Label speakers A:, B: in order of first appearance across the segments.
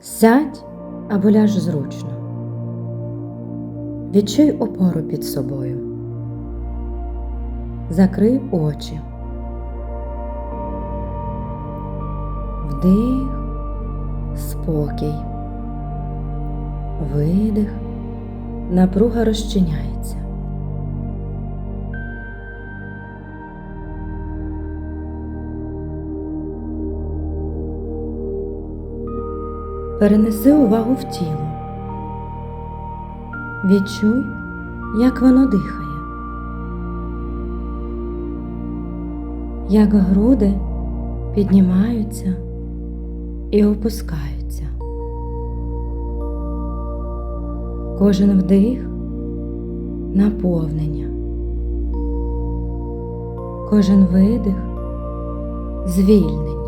A: Сядь або ляж зручно. Відчуй опору під собою. Закрий очі. Вдих, спокій. Видих, напруга розчиняється. Перенеси увагу в тіло. Відчуй, як воно дихає, як груди піднімаються і опускаються. Кожен вдих наповнення, кожен видих звільнення.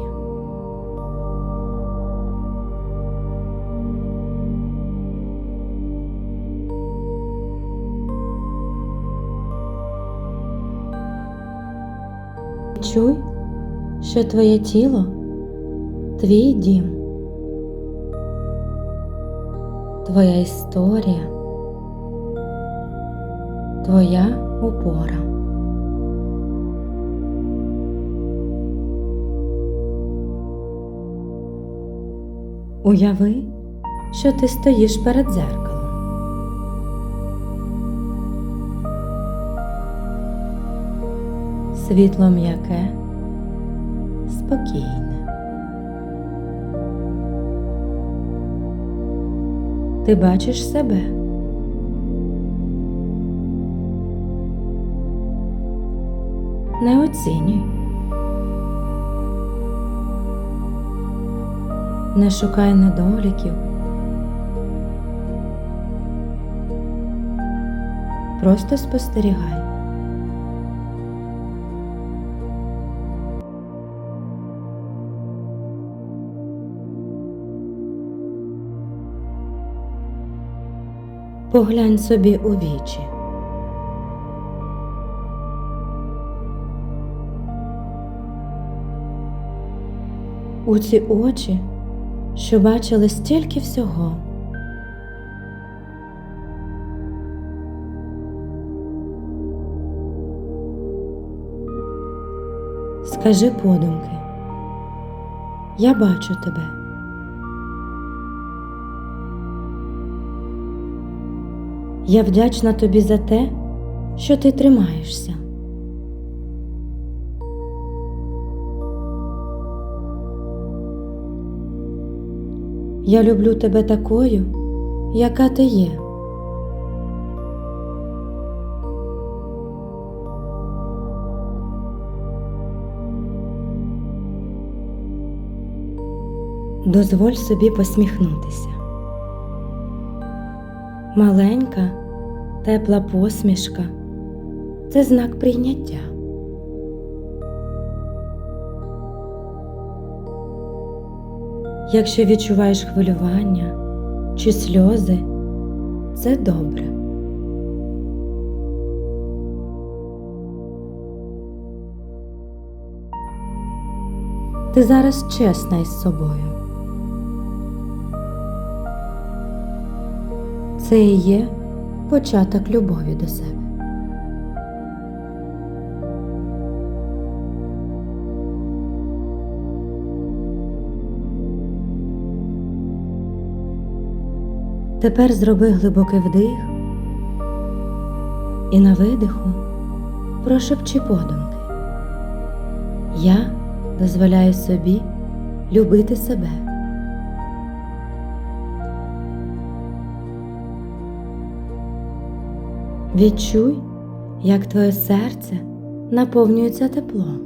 A: Чуй, що твоє тіло твій дім, твоя історія, твоя опора. Уяви, що ти стоїш перед дзеркалом. Світло м'яке, спокійне. Ти бачиш себе. Не оцінюй. Не шукай недоліків. Просто спостерігай. Поглянь собі у вічі. У ці очі, що бачили стільки всього. Скажи подумки, я бачу тебе. Я вдячна тобі за те, що ти тримаєшся. Я люблю тебе такою, яка ти є. Дозволь собі посміхнутися. Маленька, тепла посмішка це знак прийняття. Якщо відчуваєш хвилювання чи сльози, це добре. Ти зараз чесна із собою. Це і є початок любові до себе. Тепер зроби глибокий вдих і на видиху прошепчи подумки. Я дозволяю собі любити себе. Відчуй, як твоє серце наповнюється теплом.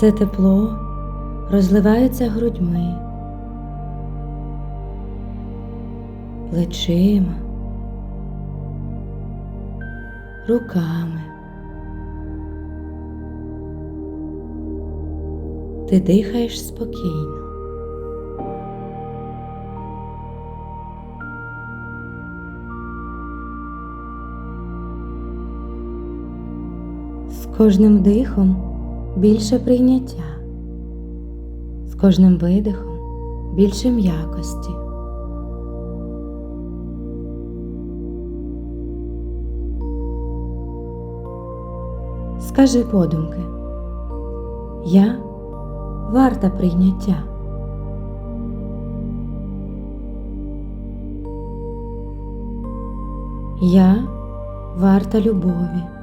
A: Це тепло розливається грудьми, плечима, руками. Ти дихаєш спокійно. Кожним дихом більше прийняття, з кожним видихом більше м'якості. Скажи подумки, я варта прийняття. Я варта любові.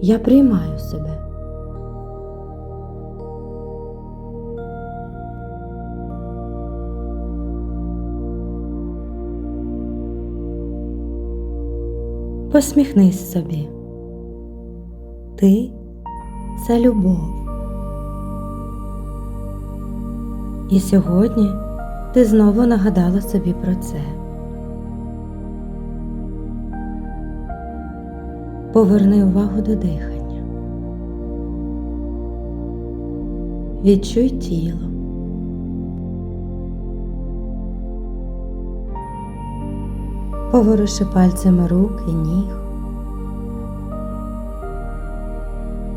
A: Я приймаю себе. Посміхнись собі. Ти це любов. І сьогодні ти знову нагадала собі про це. Поверни увагу до дихання. Відчуй тіло. Поворуши пальцями рук і ніг.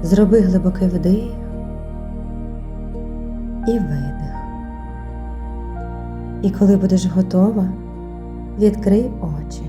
A: Зроби глибокий вдих і видих. І коли будеш готова, відкрий очі.